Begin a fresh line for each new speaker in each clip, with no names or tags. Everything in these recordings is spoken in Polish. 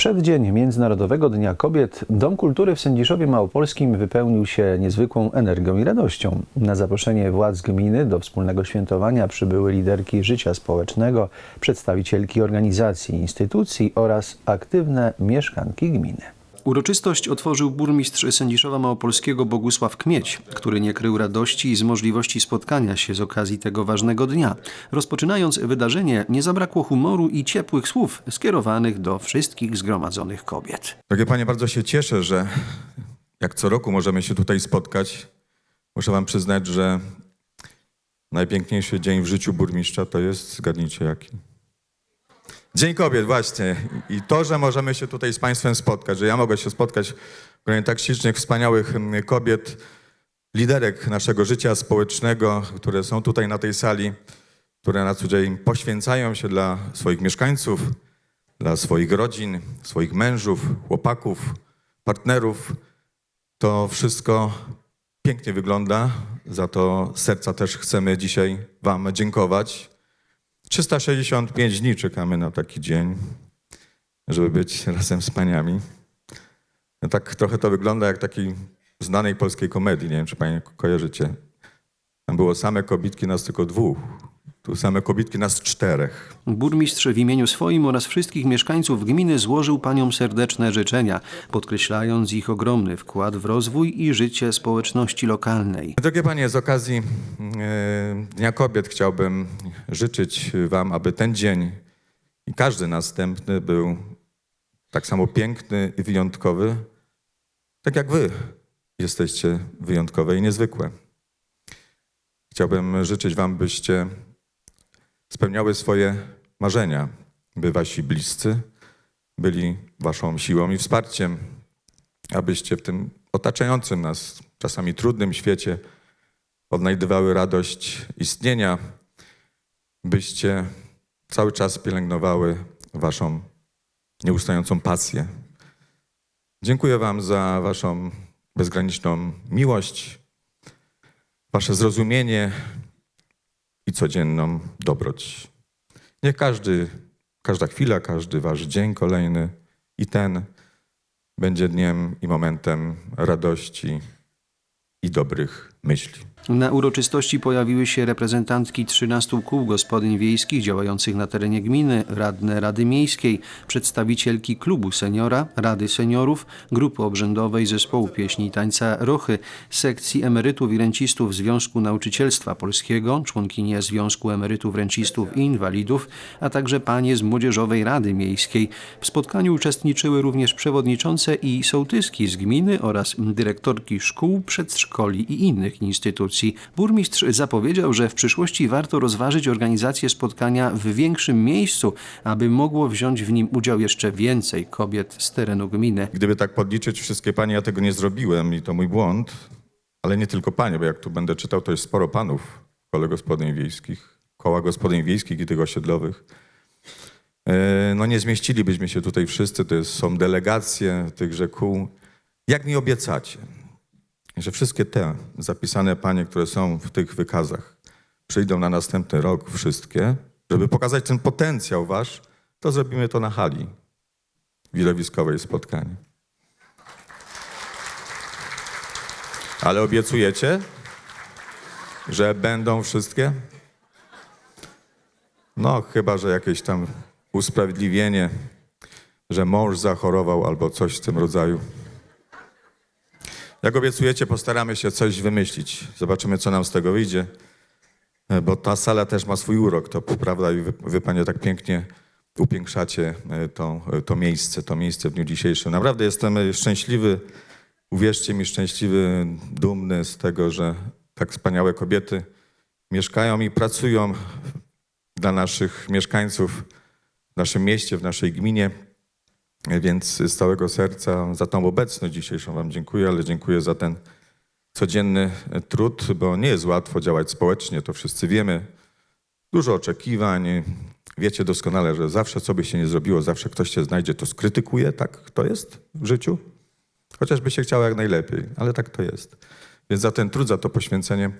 przeddzień Międzynarodowego Dnia Kobiet Dom Kultury w Sędziszowie Małopolskim wypełnił się niezwykłą energią i radością. Na zaproszenie władz gminy do wspólnego świętowania przybyły liderki życia społecznego, przedstawicielki organizacji, instytucji oraz aktywne mieszkanki gminy.
Uroczystość otworzył burmistrz Sędziszowa Małopolskiego Bogusław Kmieć, który nie krył radości z możliwości spotkania się z okazji tego ważnego dnia. Rozpoczynając wydarzenie, nie zabrakło humoru i ciepłych słów skierowanych do wszystkich zgromadzonych kobiet.
Drogie Panie, bardzo się cieszę, że jak co roku możemy się tutaj spotkać. Muszę Wam przyznać, że najpiękniejszy dzień w życiu burmistrza to jest, zgadnijcie jaki. Dzień Kobiet, właśnie. I to, że możemy się tutaj z Państwem spotkać, że ja mogę się spotkać w gronie tak ślicznych, wspaniałych mm, kobiet, liderek naszego życia społecznego, które są tutaj na tej sali, które na co dzień poświęcają się dla swoich mieszkańców, dla swoich rodzin, swoich mężów, chłopaków, partnerów. To wszystko pięknie wygląda. Za to serca też chcemy dzisiaj Wam dziękować. 365 dni czekamy na taki dzień, żeby być razem z paniami. No tak trochę to wygląda jak takiej znanej polskiej komedii. Nie wiem, czy panie kojarzycie. Tam było same kobitki, nas tylko dwóch. Tu same kobitki, nas czterech.
Burmistrz w imieniu swoim oraz wszystkich mieszkańców gminy złożył paniom serdeczne życzenia, podkreślając ich ogromny wkład w rozwój i życie społeczności lokalnej.
Drogie Panie, z okazji e, Dnia Kobiet chciałbym życzyć Wam, aby ten dzień i każdy następny był tak samo piękny i wyjątkowy, tak jak Wy jesteście wyjątkowe i niezwykłe. Chciałbym życzyć Wam, byście spełniały swoje marzenia, by Wasi bliscy byli Waszą siłą i wsparciem, abyście w tym otaczającym nas czasami trudnym świecie odnajdywały radość istnienia, byście cały czas pielęgnowały waszą nieustającą pasję. Dziękuję wam za waszą bezgraniczną miłość, wasze zrozumienie i codzienną dobroć. Niech każdy, każda chwila, każdy wasz dzień kolejny i ten będzie dniem i momentem radości i dobrych myśli.
Na uroczystości pojawiły się reprezentantki 13 kół gospodyń wiejskich działających na terenie gminy, radne Rady Miejskiej, przedstawicielki klubu seniora, Rady Seniorów, grupy obrzędowej zespołu pieśni i tańca Rochy, sekcji emerytów i rencistów Związku Nauczycielstwa Polskiego, członkinie Związku Emerytów, Rencistów i Inwalidów, a także panie z Młodzieżowej Rady Miejskiej. W spotkaniu uczestniczyły również przewodniczące i sołtyski z gminy oraz dyrektorki szkół, przedszkoli i innych instytucji. Burmistrz zapowiedział, że w przyszłości warto rozważyć organizację spotkania w większym miejscu, aby mogło wziąć w nim udział jeszcze więcej kobiet z terenu gminy.
Gdyby tak podliczyć wszystkie panie, ja tego nie zrobiłem i to mój błąd, ale nie tylko panie, bo jak tu będę czytał, to jest sporo panów kole gospodyń wiejskich, koła gospodyń wiejskich i tych osiedlowych. E, No nie zmieścilibyśmy się tutaj wszyscy, to jest, są delegacje tychże kół. Jak mi obiecacie, że wszystkie te zapisane panie, które są w tych wykazach, przyjdą na następny rok wszystkie, żeby pokazać ten potencjał wasz, to zrobimy to na hali widowiskowej spotkanie. Ale obiecujecie, że będą wszystkie? No, chyba, że jakieś tam usprawiedliwienie, że mąż zachorował albo coś w tym rodzaju. Jak obiecujecie, postaramy się coś wymyślić. Zobaczymy, co nam z tego wyjdzie, E, bo ta sala też ma swój urok, to prawda, i wy, wy panie tak pięknie upiększacie e, to, e, to miejsce, to miejsce w dniu dzisiejszym. Naprawdę jestem szczęśliwy, uwierzcie mi, szczęśliwy, dumny z tego, że tak wspaniałe kobiety mieszkają i pracują dla naszych mieszkańców w naszym mieście, w naszej gminie. Więc z całego serca za tą obecność dzisiejszą Wam dziękuję, ale dziękuję za ten codzienny trud, bo nie jest łatwo działać społecznie, to wszyscy wiemy. Dużo oczekiwań. Wiecie doskonale, że zawsze co by się nie zrobiło, zawsze ktoś się znajdzie, to skrytykuje. Tak to jest w życiu? Chociażby się chciało jak najlepiej, ale tak to jest. Więc za ten trud, za to poświęcenie e,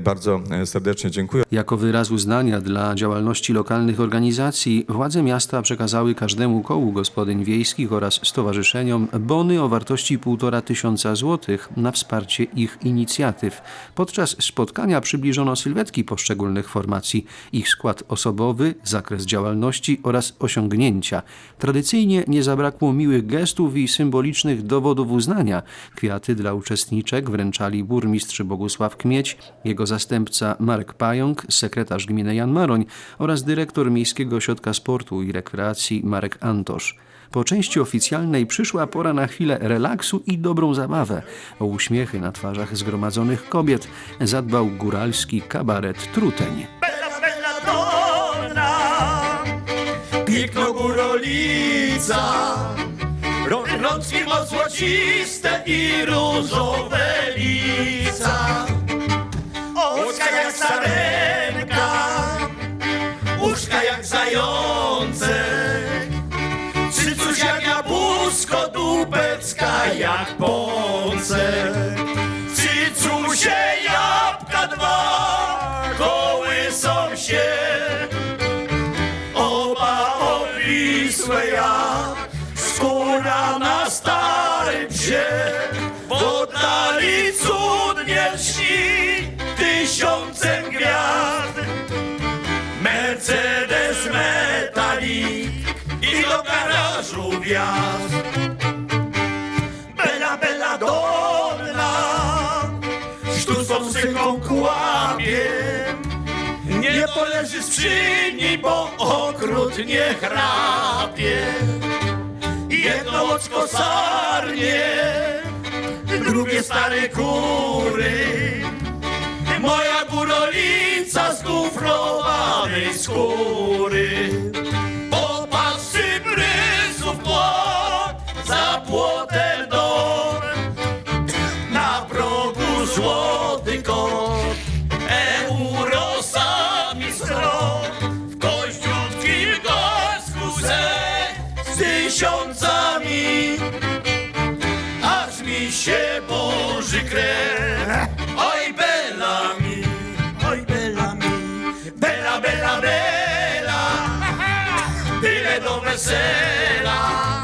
bardzo e, serdecznie dziękuję.
Jako wyraz uznania dla działalności lokalnych organizacji władze miasta przekazały każdemu kołu gospodyń wiejskich oraz stowarzyszeniom bony o wartości 1,5 tysiąca złotych na wsparcie ich inicjatyw. Podczas spotkania przybliżono sylwetki poszczególnych formacji, ich skład osobowy, zakres działalności oraz osiągnięcia. Tradycyjnie nie zabrakło miłych gestów i symbolicznych dowodów uznania. Kwiaty dla uczestniczek wręczali burmistrz Bogusław Kmieć, jego zastępca Marek Pająk, sekretarz gminy Jan Maroń oraz dyrektor Miejskiego Ośrodka Sportu i Rekreacji Marek Antosz. Po części oficjalnej przyszła pora na chwilę relaksu i dobrą zabawę. O uśmiechy na twarzach zgromadzonych kobiet zadbał góralski kabaret Truteń.
Bella, bella donna, piękno górolica, Rą- rączki ma złociste i różowe lica. Oczka jak sarenka, uszka jak zającek, cycuś jak jabłuszko, dupecka jak pączek. Cycusie jabłka dwa kołysą się Oba obwisłe jak skóra na starym psie W oddali cudnie lśni tysiącem gwiazd. Mercedes metalik i do garażu wjazd. Bella, bella donna Sztuczną psychą kłamie. Nie poleży skrzyni, bo okrutnie chrapie. Jedno oczko sarnie Drugie stare kury Moja górolica z kuflowanej skóry. Popatrzy brysów płot Za płotem dom na progu złoty kot. Eurosami stron W kościutkim gosku se Z tysiącami. Aż mi się burzy krew wesela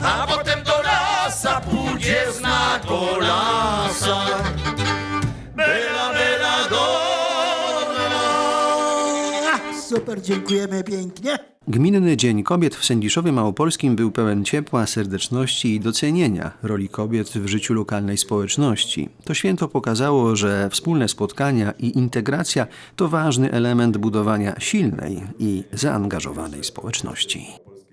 a potem do lasa pójdzie zna kolasa. Bela, bela, donna.
Super, dziękujemy pięknie.
Gminny Dzień Kobiet w Sędziszowie Małopolskim był pełen ciepła, serdeczności i docenienia roli kobiet w życiu lokalnej społeczności. To święto pokazało, że wspólne spotkania i integracja to ważny element budowania silnej i zaangażowanej społeczności.